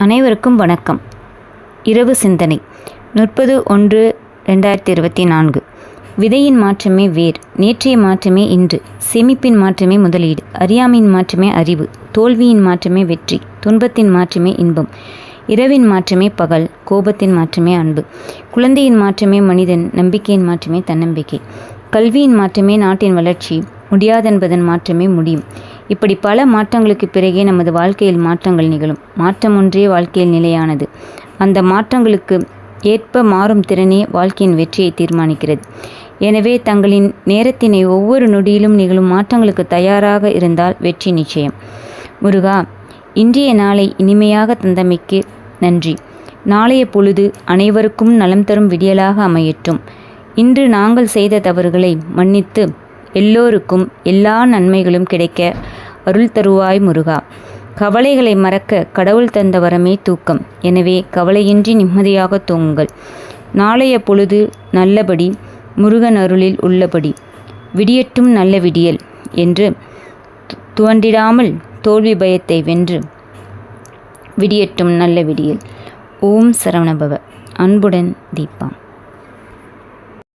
அனைவருக்கும் வணக்கம். இரவு சிந்தனை. முப்பது ஒன்று ரெண்டாயிரத்தி இருபத்தி நான்கு. விதையின் மாற்றமே வேர் நேற்றைய மாற்றமே இன்று சேமிப்பின் மாற்றமே முதலீடு அறியாமையின் மாற்றமே அறிவு தோல்வியின் மாற்றமே வெற்றி துன்பத்தின் மாற்றமே இன்பம் இரவின் மாற்றமே பகல் கோபத்தின் மாற்றமே அன்பு குழந்தையின் மாற்றமே மனிதன் நம்பிக்கையின் மாற்றமே தன்னம்பிக்கை கல்வியின் மாற்றமே நாட்டின் வளர்ச்சி முடியாதென்பதன் மாற்றமே முடியும் இப்படி பல மாற்றங்களுக்கு பிறகே நமது வாழ்க்கையில் மாற்றங்கள் நிகழும். மாற்றம் ஒன்றே வாழ்க்கையில் நிலையானது. அந்த மாற்றங்களுக்கு ஏற்ப மாறும் திறனே வாழ்க்கையின் வெற்றியை தீர்மானிக்கிறது. எனவே தங்களின் நேரத்தினை ஒவ்வொரு நொடியிலும் நிகழும் மாற்றங்களுக்கு தயாராக இருந்தால் வெற்றி நிச்சயம். முருகா இன்றைய நாளை இனிமையாக தந்தமைக்கு நன்றி. நாளைய பொழுது அனைவருக்கும் நலம் தரும் விடியலாக அமையட்டும். இன்று நாங்கள் செய்த தவறுகளை மன்னித்து எல்லோருக்கும் எல்லா நன்மைகளும் கிடைக்க அருள் தருவாய் முருகா. கவலைகளை மறக்க கடவுள் தந்த வரமே தூக்கம். எனவே கவலையின்றி நிம்மதியாக தூங்குங்கள். நாளைய பொழுது நல்லபடி முருகன் அருளில் உள்ளபடி விடியட்டும் நல்ல விடியல் என்று துவண்டிடாமல் தோல்வி பயத்தை வென்று விடியட்டும் நல்ல விடியல். ஓம் சரவணபவ. அன்புடன் தீபா.